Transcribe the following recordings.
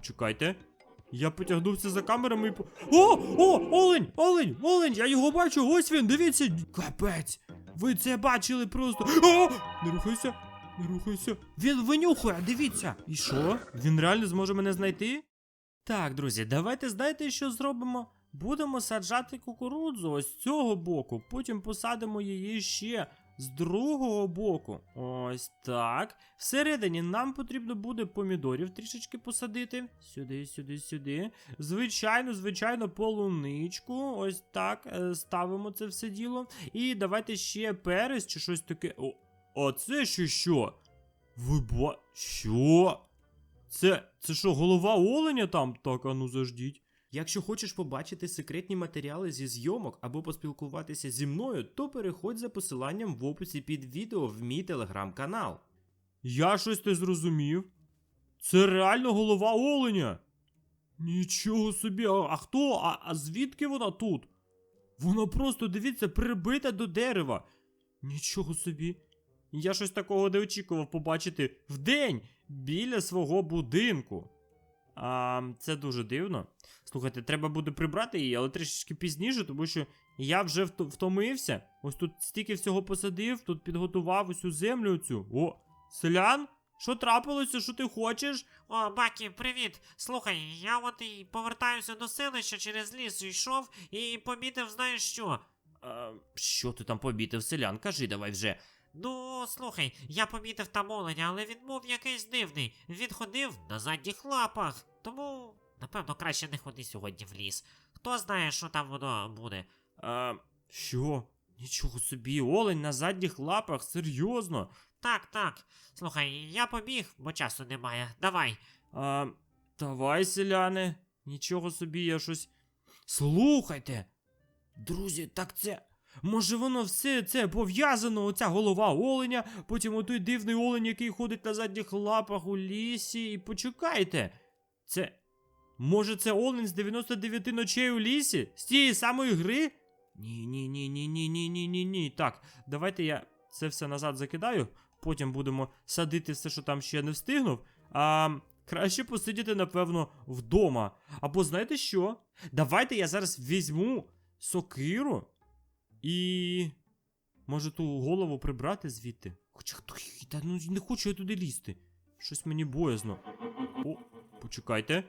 Почекайте. Я потягнувся за камерами і по. О! О! Олень! Олень! Олень! Я його бачу! Ось він! Дивіться! Капець! Ви це бачили просто. О! Не рухайся! Не рухайся! Він винюхує, дивіться! І що? Він реально зможе мене знайти? Так, друзі, давайте знаєте, що зробимо? Будемо саджати кукурудзу ось з цього боку, потім посадимо її ще з другого боку. Ось так. Всередині нам потрібно буде помідорів трішечки посадити. Сюди, сюди, сюди. Звичайно, звичайно, полуничку. Ось так. е, Ставимо це все діло. І давайте ще перець чи щось таке. О, а це ще що? Ви. Що? Це. Це що, голова оленя там? Так, а ну заждіть. Якщо хочеш побачити секретні матеріали зі зйомок або поспілкуватися зі мною, то переходь за посиланням в описі під відео в мій телеграм-канал. Я щось не зрозумів. Це реально голова оленя. Нічого собі, а, а хто? А, а звідки вона тут? Вона просто, дивіться, прибита до дерева. Нічого собі. Я щось такого не очікував побачити вдень біля свого будинку. А, це дуже дивно. Слухайте, треба буде прибрати її, але трішечки пізніше, тому що я вже втомився. Ось тут стільки всього посадив, тут підготував усю землю цю. О, селян? Що трапилося, що ти хочеш? О, Бакі, привіт. Слухай, я от і повертаюся до селища через ліс йшов і помітив, знаєш що? А, що ти там побітив, селян? Кажи давай вже. Ну, слухай, я помітив там оленя, але він був якийсь дивний. Він ходив на задніх лапах. Тому, напевно, краще не ходи сьогодні в ліс. Хто знає, що там воно буде. А, що? Нічого собі, олень на задніх лапах, серйозно. Так, так. Слухай, я побіг, бо часу немає. Давай. А, давай, селяни. Нічого собі, я щось. Слухайте. Друзі, так це. Може воно все це пов'язано, оця голова оленя, потім отой дивний олень, який ходить на задніх лапах у лісі. І почекайте. Це. Може, це олень з 99 ночей у лісі? З тієї самої гри? Ні, ні, ні, ні, ні, ні, ні, ні, ні. Так, давайте я це все назад закидаю. Потім будемо садити все, що там ще не встигнув. А краще посидіти, напевно, вдома. Або знаєте що? Давайте я зараз візьму сокиру і. Може ту голову прибрати звідти? Хоча хто та ну не хочу я туди лізти. Щось мені боязно. О, почекайте.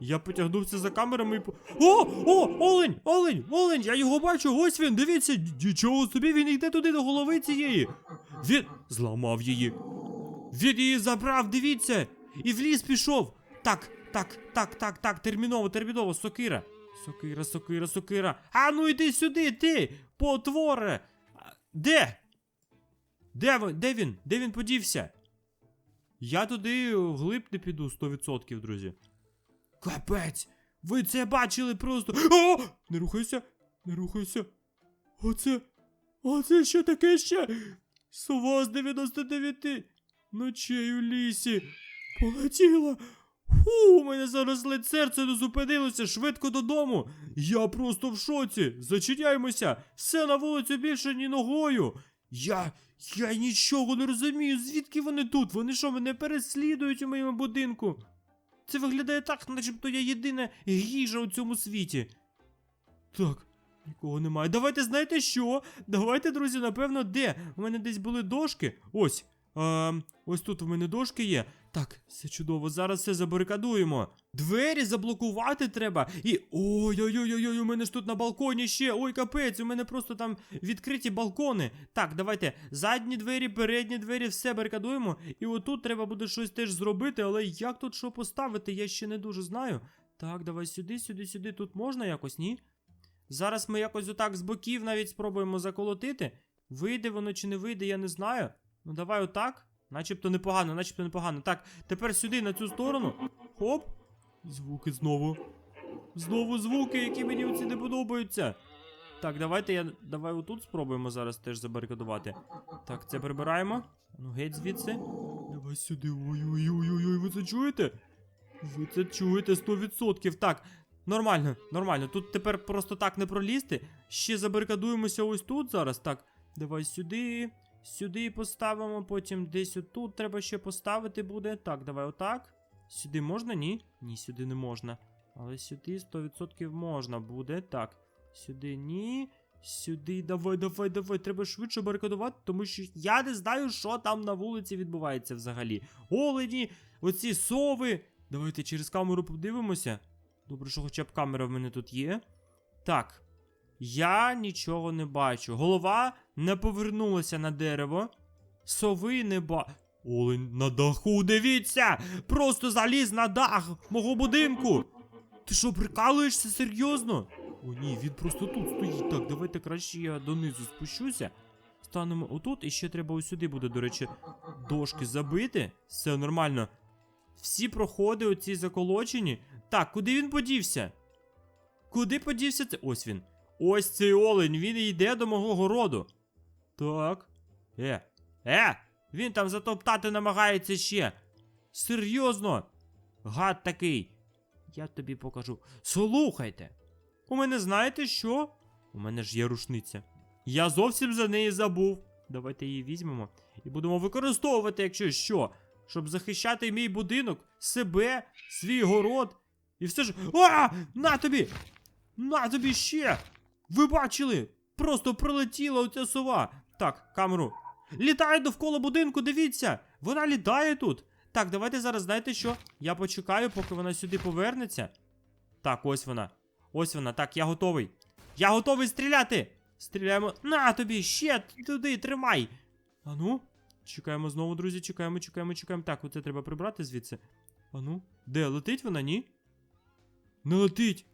Я потягнувся за камерами і по. О! О! Олень! Олень! Олень! Я його бачу! Ось він! Дивіться! Нічого собі він йде туди до голови цієї! Він зламав її. Він її забрав, дивіться! І в ліс пішов! Так, так, так, так, так, терміново, терміново, сокира. Сокира, сокира, сокира. А ну йди сюди, ти, потворе! Де? Де? Де він? Де він подівся? Я туди вглиб не піду 100%, друзі. Капець! Ви це бачили просто. О! Не рухайся! Не рухайся! Оце. Оце що таке ще? Сова з 99 ночей у лісі. Полетіла. Фу, у мене зараз ледь серце не зупинилося швидко додому. Я просто в шоці. Зачиняємося. Все на вулицю більше ні ногою. Я. Я нічого не розумію. Звідки вони тут? Вони що, мене переслідують у моєму будинку? Це виглядає так, начебто я єдина їжа у цьому світі. Так, нікого немає. Давайте знаєте що? Давайте, друзі, напевно, де? У мене десь були дошки. Ось. А, ось тут у мене дошки є. Так, все чудово, зараз все забарикадуємо. Двері заблокувати треба. І. Ой-ой-ой-ой, у мене ж тут на балконі ще. Ой, капець, у мене просто там відкриті балкони. Так, давайте. Задні двері, передні двері, все барикадуємо. І отут треба буде щось теж зробити, але як тут що поставити, я ще не дуже знаю. Так, давай сюди, сюди, сюди. Тут можна якось, ні? Зараз ми якось отак з боків навіть спробуємо заколотити. Вийде воно чи не вийде, я не знаю. Ну давай отак. Начебто непогано, начебто непогано. Так, тепер сюди, на цю сторону. Хоп. Звуки знову. Знову звуки, які мені оці не подобаються. Так, давайте я. Давай отут спробуємо зараз теж забарикадувати. Так, це прибираємо. Ну, геть звідси. Давай сюди. Ой-ой-ой-ой, ви це чуєте? Ви це чуєте 100%. Так, нормально, нормально. Тут тепер просто так не пролізти. Ще забарикадуємося ось тут зараз. Так, давай сюди. Сюди поставимо, потім десь отут треба ще поставити буде. Так, давай отак. Сюди можна? Ні? Ні, сюди не можна. Але сюди 100% можна буде. Так. Сюди ні. Сюди, давай, давай, давай. Треба швидше барикадувати, тому що я не знаю, що там на вулиці відбувається взагалі. Олені, оці сови. Давайте через камеру подивимося. Добре, що хоча б камера в мене тут є. Так. Я нічого не бачу. Голова не повернулася на дерево. Сови не ба. Олень на даху, дивіться! Просто заліз на дах мого будинку. Ти що, прикалуєшся серйозно? О, ні, він просто тут стоїть. Так, давайте краще я донизу спущуся. Станемо отут, і ще треба ось сюди буде, до речі, дошки забити. Все нормально. Всі проходи оці заколочені. Так, куди він подівся? Куди подівся це? Ось він. Ось цей олень, він йде до мого городу. Так. Е. Е! Він там затоптати намагається ще. Серйозно. Гад такий. Я тобі покажу. Слухайте. У мене знаєте що? У мене ж є рушниця. Я зовсім за неї забув. Давайте її візьмемо і будемо використовувати, якщо що, щоб захищати мій будинок, себе, свій город. І все ж. А! На тобі! На тобі ще! Ви бачили? Просто прилетіла оця сова. Так, камеру. Літає довкола будинку, дивіться! Вона літає тут. Так, давайте зараз знаєте що? Я почекаю, поки вона сюди повернеться. Так, ось вона. Ось вона. Так, я готовий. Я готовий стріляти! Стріляємо. На тобі! Ще туди, тримай! Ану. Чекаємо знову, друзі, чекаємо, чекаємо, чекаємо. Так, оце треба прибрати звідси. Ану. Де? Летить вона, ні? Не летить.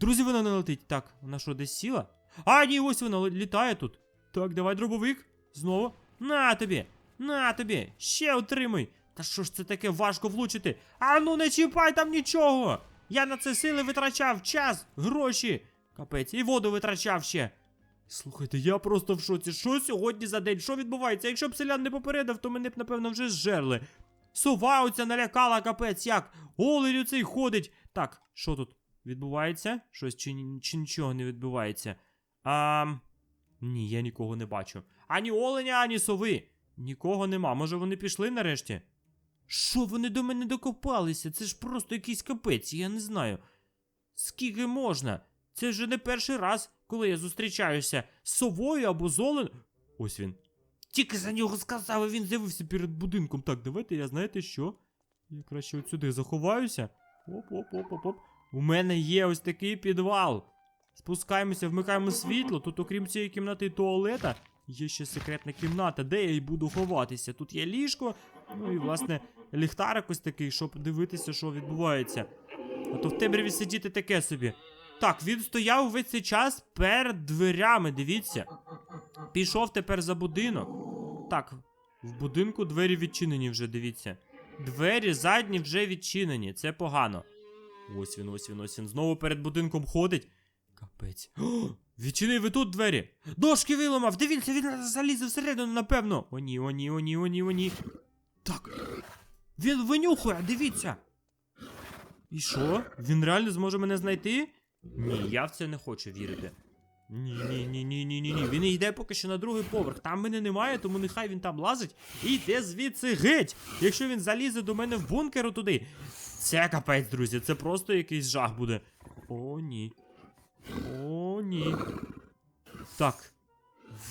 Друзі, вона не летить. Так, вона що, десь сіла? А, ні, ось вона літає тут. Так, давай дробовик. Знову. На тобі! На тобі! Ще отримай! Та що ж це таке важко влучити? А ну не чіпай там нічого! Я на це сили витрачав, час, гроші. Капець, і воду витрачав ще. Слухайте, я просто в шоці. Що сьогодні за день? Що відбувається? Якщо б селян не попередив, то мене б, напевно, вже зжерли. Сова оця налякала, капець, як? Олень цей ходить. Так, що тут відбувається? Щось чи, чи нічого не відбувається? А. Ні, я нікого не бачу. Ані оленя, ані сови. Нікого нема. Може вони пішли нарешті? Що вони до мене докопалися? Це ж просто якийсь капець, я не знаю. Скільки можна? Це вже не перший раз, коли я зустрічаюся з совою або з олен... Ось він. Тільки за нього сказав, і він з'явився перед будинком. Так, давайте я знаєте що? Я краще от сюди заховаюся. Оп-оп-оп-оп-оп. У мене є ось такий підвал. Спускаємося, вмикаємо світло. Тут, окрім цієї кімнати і туалета, є ще секретна кімната, де я й буду ховатися. Тут є ліжко, ну і власне ліхтарик ось такий, щоб дивитися, що відбувається. А то в темряві сидіти таке собі. Так, він стояв весь цей час перед дверями, дивіться. Пішов тепер за будинок. Так, в будинку двері відчинені вже, дивіться. Двері задні вже відчинені, це погано. Ось він, ось він, ось він. Знову перед будинком ходить. Капець. О, відчинив і тут двері. Дошки виламав. Дивіться, він залізе всередину, напевно. О ні, о ні, о ні, о ні, о ні. Так. Він винюхує, дивіться. І що? Він реально зможе мене знайти? Ні, я в це не хочу вірити. Ні, ні, ні, ні, ні, ні, ні. Він йде поки що на другий поверх. Там мене немає, тому нехай він там лазить і йде звідси геть. Якщо він залізе до мене в бункер туди. Це капець, друзі, це просто якийсь жах буде. О, ні. О, ні. Так.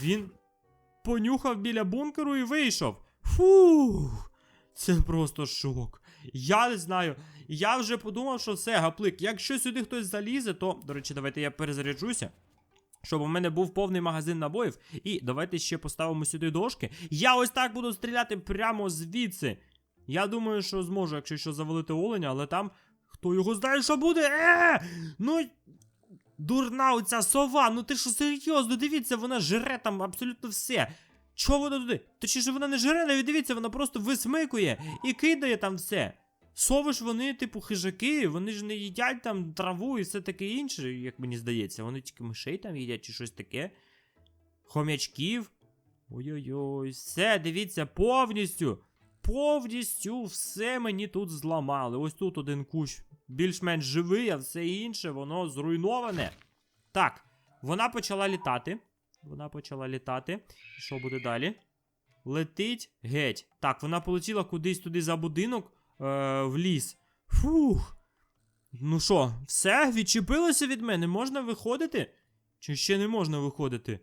Він понюхав біля бункеру і вийшов. Фух. Це просто шок. Я не знаю. Я вже подумав, що все, гаплик. Якщо сюди хтось залізе, то, до речі, давайте я перезаряджуся. Щоб у мене був повний магазин набоїв. І давайте ще поставимо сюди дошки. Я ось так буду стріляти прямо звідси. Я думаю, що зможу, якщо що завалити оленя, але там хто його знає, що буде. Е! Ну. Дурна оця сова, ну ти що серйозно, дивіться, вона жре там абсолютно все. Чого вона туди? Точніше, вона не жре, навіть дивіться, вона просто висмикує і кидає там все. Сови ж вони, типу, хижаки, вони ж не їдять там траву і все таке інше, як мені здається. Вони тільки мишей там їдять чи щось таке. Хомячків. Ой-ой-ой, все, дивіться, повністю. Повністю все мені тут зламали. Ось тут один кущ більш-менш живий, а все інше воно зруйноване. Так, вона почала літати. Вона почала літати. Що буде далі? Летить геть. Так, вона полетіла кудись туди за будинок. в ліс. Фух. Ну що, все, відчепилося від мене? Можна виходити? Чи ще не можна виходити?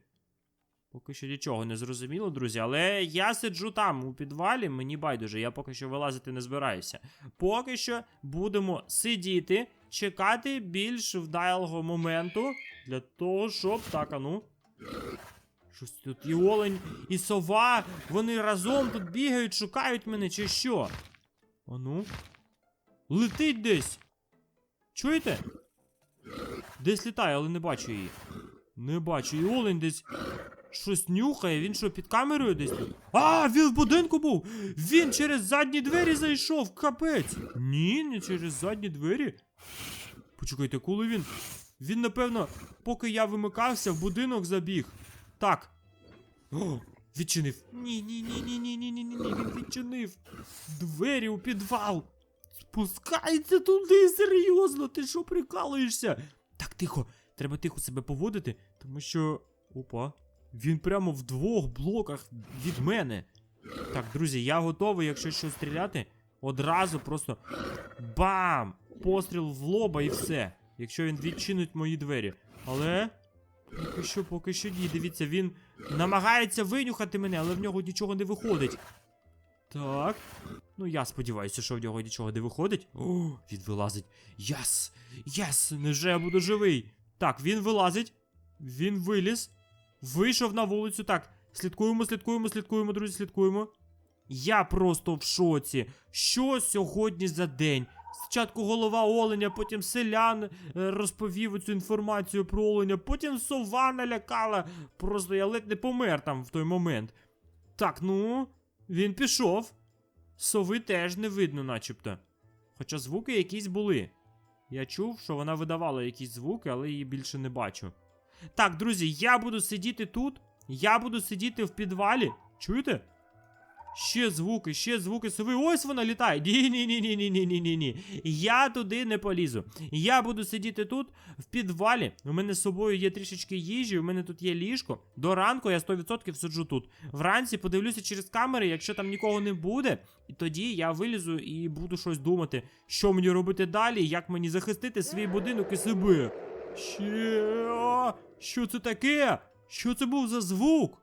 Поки що нічого не зрозуміло, друзі, але я сиджу там у підвалі, мені байдуже, я поки що вилазити не збираюся. Поки що будемо сидіти, чекати більш вдалого моменту для того, щоб. Так, а ну. Щось тут і олень, і сова, вони разом тут бігають, шукають мене, чи що? А ну. Летить десь. Чуєте? Десь літає, але не бачу її. Не бачу. І олень десь щось нюхає. Він що, під камерою десь? тут? А, він в будинку був! Він через задні двері зайшов, капець! Ні, не через задні двері. Почекайте, коли він. Він, напевно, поки я вимикався, в будинок забіг. Так. О, відчинив. Ні, ні, ні, ні, ні, ні, ні, ні, ні. Він відчинив. Двері у підвал. Спускається туди, серйозно, ти що прикалуєшся? Так, тихо, треба тихо себе поводити, тому що. Опа. Він прямо в двох блоках від мене. Так, друзі, я готовий, якщо що стріляти, одразу просто бам! Постріл в лоба і все. Якщо він відчинить мої двері. Але. Поки що, поки що ні. Дивіться, він намагається винюхати мене, але в нього нічого не виходить. Так. Ну, я сподіваюся, що в нього нічого не виходить. О, він вилазить. Яс! Яс! Невже я буду живий? Так, він вилазить. Він виліз. Вийшов на вулицю. Так, слідкуємо, слідкуємо, слідкуємо, друзі, слідкуємо. Я просто в шоці. Що сьогодні за день? Спочатку голова оленя, потім селян е, розповів цю інформацію про оленя, потім сова налякала. Просто я ледь не помер там в той момент. Так, ну, він пішов. Сови теж не видно, начебто. Хоча звуки якісь були. Я чув, що вона видавала якісь звуки, але її більше не бачу. Так, друзі, я буду сидіти тут. Я буду сидіти в підвалі. Чуєте? Ще звуки, ще звуки сови. Ось вона літає. Ні-ні-ні-ні-ні-ні-ні-ні. Я туди не полізу. Я буду сидіти тут, в підвалі. У мене з собою є трішечки їжі, у мене тут є ліжко. До ранку я 100% сиджу тут. Вранці подивлюся через камери, якщо там нікого не буде, і тоді я вилізу і буду щось думати, що мені робити далі, як мені захистити свій будинок і себе. Ще. Що це таке? Що це був за звук?